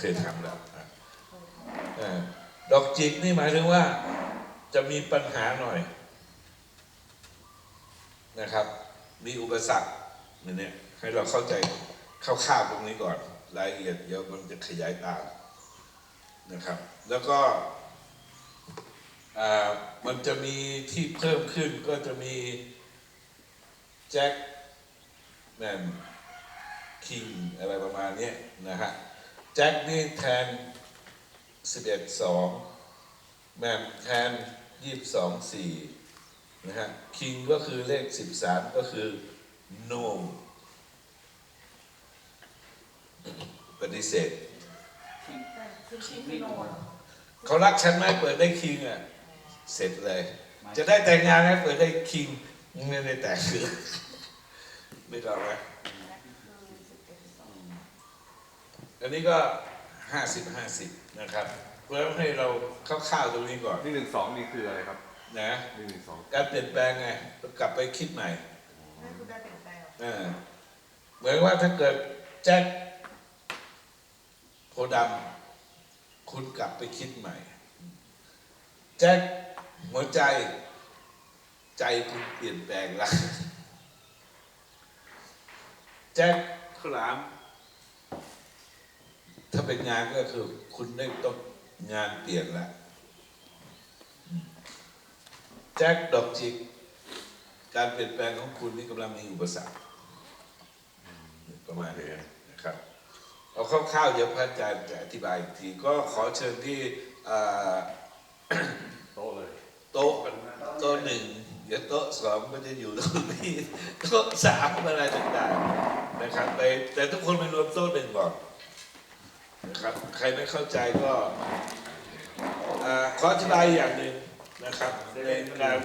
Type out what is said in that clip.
เคยทำแล้วดอกจิกนี่หมายถึงว่าจะมีปัญหาหน่อยนะครับ มีอุปสรรคเนี่ยให้เราเข้าใจคร่าวๆตรงนี้ก่อน รายละเอียดเดี๋ยวมันจะขยายตามนะครับ แล้วก็มันจะมีที่เพิ่มขึ้นก็จะมีแจ็คแมนคิงอะไรประมาณนี้นะฮะ แจ็คนี่แทน11 2แมนแทน22 4นะฮะคิงก็คือเลข13ก็คือ no ปฏิเสธเขารักฉันไหมเปิดได้คิงอะ เสร็จเลย จะได้แต่งงานไหมเปิดได้คิงไม่ได้แต่งคือไม่ต้องไหม อันนี้ก็ห้าสิบห้าสิบนะครับ เพื่อให้เราคร่าวๆตรงนี้ก่อนนี่หนึ่งสองนี่คืออะไรครับนะนี่หนึ่งสองการเปลี่ยนแปลงไงกลับไปคิดใหม่นั่นคือการเปลี่ยนแปลงเออเหมือนว่าถ้าเกิดแจ็คโพธิ์ดำคุณกลับไปคิดใหม่ แจ็คหัวใจ ใจคุณเปลี่ยนแปลงละแจ็คข้าวหลาม ถ้าเป็นงานก็คือคุณได้ต้องงานเปลี่ยนละแจ็คดอกจิก การเปลี่ยนแปลงของคุณนี่กำลังมีอุปสรรคประมาณนี้นะครับเอาคร่าวๆเดี๋ยวพระอาจารย์จะอธิบายอีกที ก็ขอเชิญที่อ่าโต๊ะเลยโต๊ะโต๊ะหนึ่งเดี๋ยวโต๊ะสองก็จะอยู่ตรงนี้โต๊ะสามอะไรต่างๆนะครับไปแต่ทุกคนไปรวมโต๊ะหนึ่งก่อน นะครับ ใครไม่เข้าใจก็ขออธิบายอย่างหนึ่งนะครับในการ